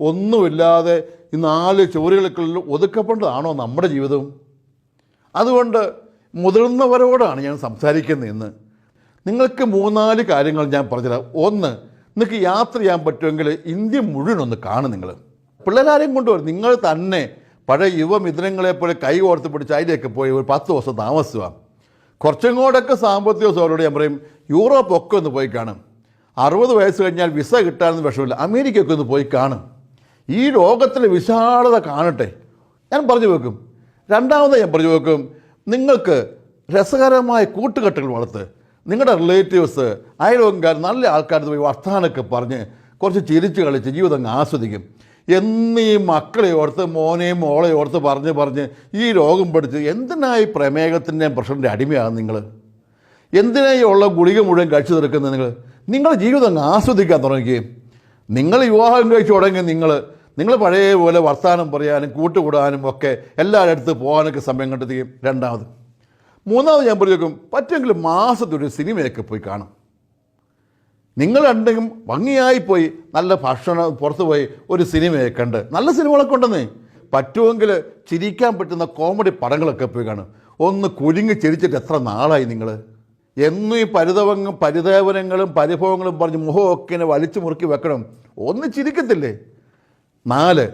ഒന്നുമില്ലാതെ ഈ നാല് ചുവരുകൾക്കുള്ളിൽ ഒതുക്കപ്പെട്ടതാണോ നമ്മുടെ ജീവിതവും അതുകൊണ്ട് മുതിർന്നവരോടാണ് ഞാൻ സംസാരിക്കുന്നത് ഇന്ന്. നിങ്ങൾക്ക് മൂന്നാൽ കാര്യങ്ങൾ ഞാൻ പറഞ്ഞുതരാം. ഒന്ന് നിങ്ങൾക്ക് യാത്ര ചെയ്യാൻ പറ്റുമെങ്കിൽ ഇന്ത്യ മുഴുവൻ ഒന്ന് കാണും നിങ്ങൾ. പിള്ളേരാരെയും കൊണ്ടുവരും. നിങ്ങൾ തന്നെ പഴയ യുവമിഥുനങ്ങളെ കൈ ഓർത്ത് പിടിച്ച് അതിലേക്ക് പോയി ഒരു പത്ത് ദിവസം താമസിക്കുക. കുറച്ചും കൂടെയൊക്കെ സാമ്പത്തിക സൗകര്യം ഞാൻ പറയും യൂറോപ്പ് ഒക്കെ ഒന്ന് പോയി കാണും. അറുപത് വയസ്സ് കഴിഞ്ഞാൽ വിസ കിട്ടാനൊന്നും വിഷമില്ല അമേരിക്കയൊക്കെ ഒന്ന് പോയി കാണും. ഈ ലോകത്തിലെ വിശാലത കാണട്ടെ. ഞാൻ പറഞ്ഞു വെക്കും. രണ്ടാമത് ഞാൻ പറഞ്ഞു വെക്കും നിങ്ങൾക്ക് രസകരമായ കൂട്ടുകെട്ടുകൾ വളർത്ത്. നിങ്ങളുടെ റിലേറ്റീവ്സ് അയൽവക്കാർ നല്ല ആൾക്കാർ പോയി വർത്തമാനമൊക്കെ പറഞ്ഞ് കുറച്ച് ചിരിച്ച് കളിച്ച് ജീവിതം ആസ്വദിക്കും. എന്നീ മക്കളെ ഓർത്ത് മോനെയും മോളെ ഓർത്ത് പറഞ്ഞ് പറഞ്ഞ് ഈ രോഗം പഠിച്ച് എന്തിനായി പ്രമേഹത്തിന്റെയും പ്രഷറിന്റെ അടിമയാണ് നിങ്ങൾ എന്തിനായി ഉള്ള ഗുളിക മുഴുവൻ കഴിച്ചു തീർക്കുന്നത് നിങ്ങൾ നിങ്ങളുടെ ജീവിതം ആസ്വദിക്കാൻ തുടങ്ങുകയും നിങ്ങൾ വിവാഹം കഴിച്ചു തുടങ്ങി നിങ്ങൾ നിങ്ങൾ പഴയ പോലെ വർത്തമാനം പറയാനും കൂട്ടുകൂടാനും ഒക്കെ എല്ലാവരുടെ അടുത്ത് പോകാനൊക്കെ സമയം കണ്ടെത്തുകയും രണ്ടാമത്. മൂന്നാമത് ഞാൻ പറഞ്ഞു പറ്റുമെങ്കിൽ മാസത്തൊരു സിനിമയൊക്കെ പോയി കാണും. നിങ്ങൾ രണ്ടെങ്കിലും ഭംഗിയായി പോയി നല്ല ഭക്ഷണം പുറത്ത് പോയി ഒരു സിനിമയൊക്കെ കണ്ട്. നല്ല സിനിമകളൊക്കെ ഉണ്ടെന്നേ. പറ്റുമെങ്കിൽ ചിരിക്കാൻ പറ്റുന്ന കോമഡി പടങ്ങളൊക്കെ പോയി കാണും. ഒന്ന് കുരുങ്ങി ചിരിച്ചിട്ട് എത്ര നാളായി നിങ്ങൾ എന്നും ഈ പരിതവങ്ങളും പരിദേവനങ്ങളും പരിഭവങ്ങളും പറഞ്ഞ് മുഖമൊക്കെ വലിച്ചു മുറുക്കി വെക്കണം. ഒന്ന് ചിരിക്കത്തില്ലേ? നാല്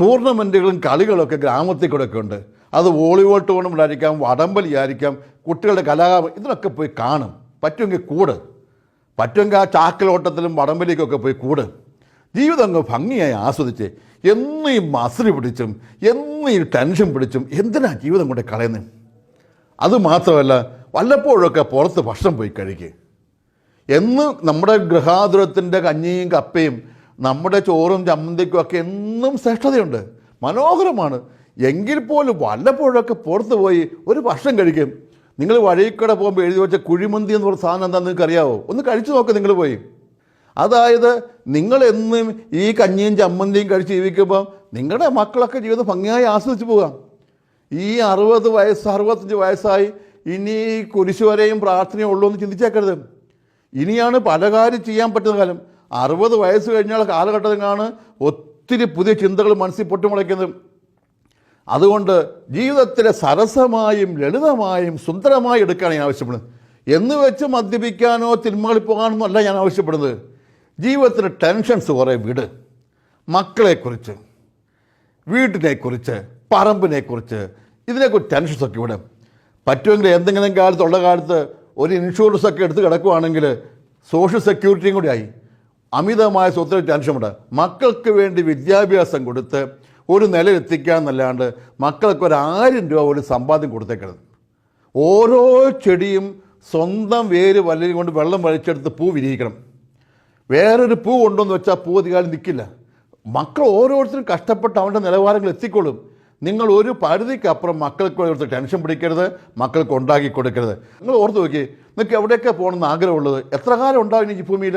ടൂർണമെന്റുകളും കളികളൊക്കെ ഗ്രാമത്തിൽ കൂടെ ഒക്കെ ഉണ്ട് അത് വോളിബോൾ ടൂർണമെന്റ് ആയിരിക്കാം വടംവലി ആയിരിക്കാം കുട്ടികളുടെ കലാകാരം ഇതിനൊക്കെ പോയി കാണും. പറ്റുമെങ്കിൽ കൂട്. പറ്റുമെങ്കിൽ ആ ചാക്കലോട്ടത്തിലും വടംവലിക്കൊക്കെ പോയി കൂട്. ജീവിതം അങ്ങ് ഭംഗിയായി ആസ്വദിച്ച് എന്നീ മസിൽ പിടിച്ചും എന്നീ ടെൻഷൻ പിടിച്ചും എന്തിനാ ജീവിതം കൊണ്ട് കളയുന്നത് അതുമാത്രമല്ല വല്ലപ്പോഴൊക്കെ പുറത്ത് ഭക്ഷണം പോയി കഴിക്കുക എന്ന് നമ്മുടെ ഗൃഹാതുരത്തിന്റെ കഞ്ഞിയും കപ്പയും നമ്മുടെ ചോറും ചമ്മന്തിക്കും ഒക്കെ എന്നും ശ്രേഷ്ഠതയുണ്ട്. മനോഹരമാണ്. എങ്കിൽ പോലും വല്ലപ്പോഴൊക്കെ പുറത്ത് പോയി ഒരു ഭക്ഷണം കഴിക്കും. നിങ്ങൾ വഴിക്കട പോകുമ്പോൾ എഴുതി വെച്ച കുഴിമന്തി എന്ന് പറഞ്ഞ സാധനം എന്താണെന്ന് നിങ്ങൾക്ക് അറിയാവോ ഒന്ന് കഴിച്ചു നോക്ക് നിങ്ങൾ പോയി. അതായത് നിങ്ങൾ എന്നും ഈ കഞ്ഞിയും ചമ്മന്തിയും കഴിച്ച് ജീവിക്കുമ്പോൾ നിങ്ങളുടെ മക്കളൊക്കെ ജീവിതം ഭംഗിയായി ആസ്വദിച്ച് പോകാം ഈ അറുപത് വയസ്സ് അറുപത്തഞ്ച് വയസ്സായി ഇനി കുരിശുവരെയും പ്രാർത്ഥനയും ഉള്ളൂ എന്ന് ചിന്തിച്ചേക്കരുത്. ഇനിയാണ് പല കാര്യം ചെയ്യാൻ പറ്റുന്ന കാലം. അറുപത് വയസ്സ് കഴിഞ്ഞാൽ കാലഘട്ടത്തിലാണ് ഒത്തിരി പുതിയ ചിന്തകൾ മനസ്സിൽ പൊട്ടിമുളയ്ക്കുന്നത്. അതുകൊണ്ട് ജീവിതത്തിലെ സരസമായും ലളിതമായും സുന്ദരമായി എടുക്കാൻ ഞാൻ ആവശ്യപ്പെടുന്നത്. എന്ന് വെച്ച് മദ്യപിക്കാനോ തിന്മകളിൽ പോകാനോ അല്ല ഞാൻ ആവശ്യപ്പെടുന്നത്. ജീവിതത്തിൽ ടെൻഷൻസ് കുറേ വിട്. മക്കളെക്കുറിച്ച് വീട്ടിനെക്കുറിച്ച് പറമ്പിനെക്കുറിച്ച് ഇതിനെക്കുറിച്ച് ടെൻഷൻസൊക്കെ ഇവിടെ പറ്റുമെങ്കിൽ എന്തെങ്കിലും കാലത്തുള്ള കാലത്ത് ഒരു ഇൻഷുറൻസ് ഒക്കെ എടുത്ത് കിടക്കുവാണെങ്കിൽ സോഷ്യൽ സെക്യൂരിറ്റിയും കൂടി ആയി. അമിതമായ സ്വത്തിൽ ടെൻഷനുണ്ട് മക്കൾക്ക് വേണ്ടി വിദ്യാഭ്യാസം കൊടുത്ത് ഒരു നിലയിലെത്തിക്കാന്നല്ലാണ്ട് മക്കൾക്ക് ഒരു ആയിരം രൂപ ഒരു സമ്പാദ്യം കൊടുത്തേക്കരുത്. ഓരോ ചെടിയും സ്വന്തം വേര് വല്ലരും കൊണ്ട് വെള്ളം വലിച്ചെടുത്ത് പൂ വിരിയിക്കണം. വേറൊരു പൂ കൊണ്ടുവന്ന് വെച്ചാൽ പൂ അധികാരം നിൽക്കില്ല. മക്കൾ ഓരോരുത്തരും കഷ്ടപ്പെട്ട് അവന്റെ നിലവാരങ്ങൾ എത്തിക്കൊള്ളും. നിങ്ങൾ ഒരു പരിധിക്കപ്പുറം മക്കൾക്ക് ഓരോരുത്തർ ടെൻഷൻ പിടിക്കരുത് മക്കൾക്ക് ഉണ്ടാക്കി കൊടുക്കരുത്. നിങ്ങൾ ഓർത്ത് നോക്കി നിങ്ങൾക്ക് എവിടെയൊക്കെ പോകണമെന്ന് ആഗ്രഹമുള്ളത്? എത്ര കാലം ഉണ്ടാകും ഈ ഭൂമിയിൽ?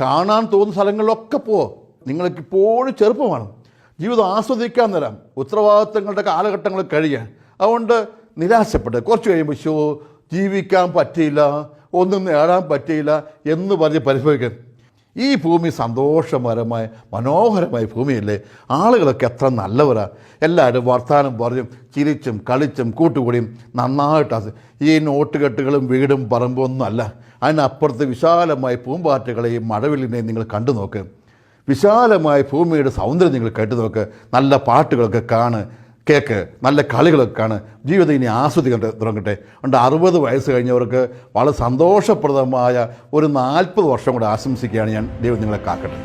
കാണാൻ തോന്നുന്ന സ്ഥലങ്ങളിലൊക്കെ പോ. നിങ്ങൾക്ക് ഇപ്പോഴും ചെറുപ്പമാണ് ജീവിതം ആസ്വദിക്കാൻ തരാം ഉത്തരവാദിത്തങ്ങളുടെ കാലഘട്ടങ്ങൾ കഴിയാൻ അതുകൊണ്ട് നിരാശപ്പെട്ട്. കുറച്ച് കഴിയുമ്പോൾ ഷോ ജീവിക്കാൻ പറ്റിയില്ല. ഒന്നും നേടാൻ പറ്റിയില്ല എന്ന് പറഞ്ഞ് പരിഭവിക്കും. ഈ ഭൂമി സന്തോഷകരമായ മനോഹരമായ ഭൂമിയല്ലേ? ആളുകളൊക്കെ എത്ര നല്ലവരാണ് എല്ലാവരും വർത്തമാനം പറഞ്ഞും ചിരിച്ചും കളിച്ചും കൂട്ടുകൂടിയും നന്നായിട്ട് ഈ നോട്ടുകെട്ടുകളും വീടും പറമ്പും ഒന്നും അല്ല. അതിനപ്പുറത്ത് വിശാലമായ പൂമ്പാറ്റകളെയും മഴവില്ലിനെയും നിങ്ങൾ കണ്ടു നോക്ക്. വിശാലമായ ഭൂമിയുടെ സൗന്ദര്യം നിങ്ങൾ കേട്ടു നോക്ക്. നല്ല പാട്ടുകളൊക്കെ കാണ്. കേക്ക് നല്ല കളികളൊക്കെ ആണ് ജീവിതം ഇനി ആസ്വദിക്കാൻ തുടങ്ങട്ടെ. അതുകൊണ്ട് അറുപത് വയസ്സ് കഴിഞ്ഞവർക്ക് വളരെ സന്തോഷപ്രദമായ ഒരു നാൽപ്പത് വർഷം കൂടെ ആശംസിക്കുകയാണ് ഞാൻ ദൈവം നിങ്ങളെ കാക്കട്ടെ.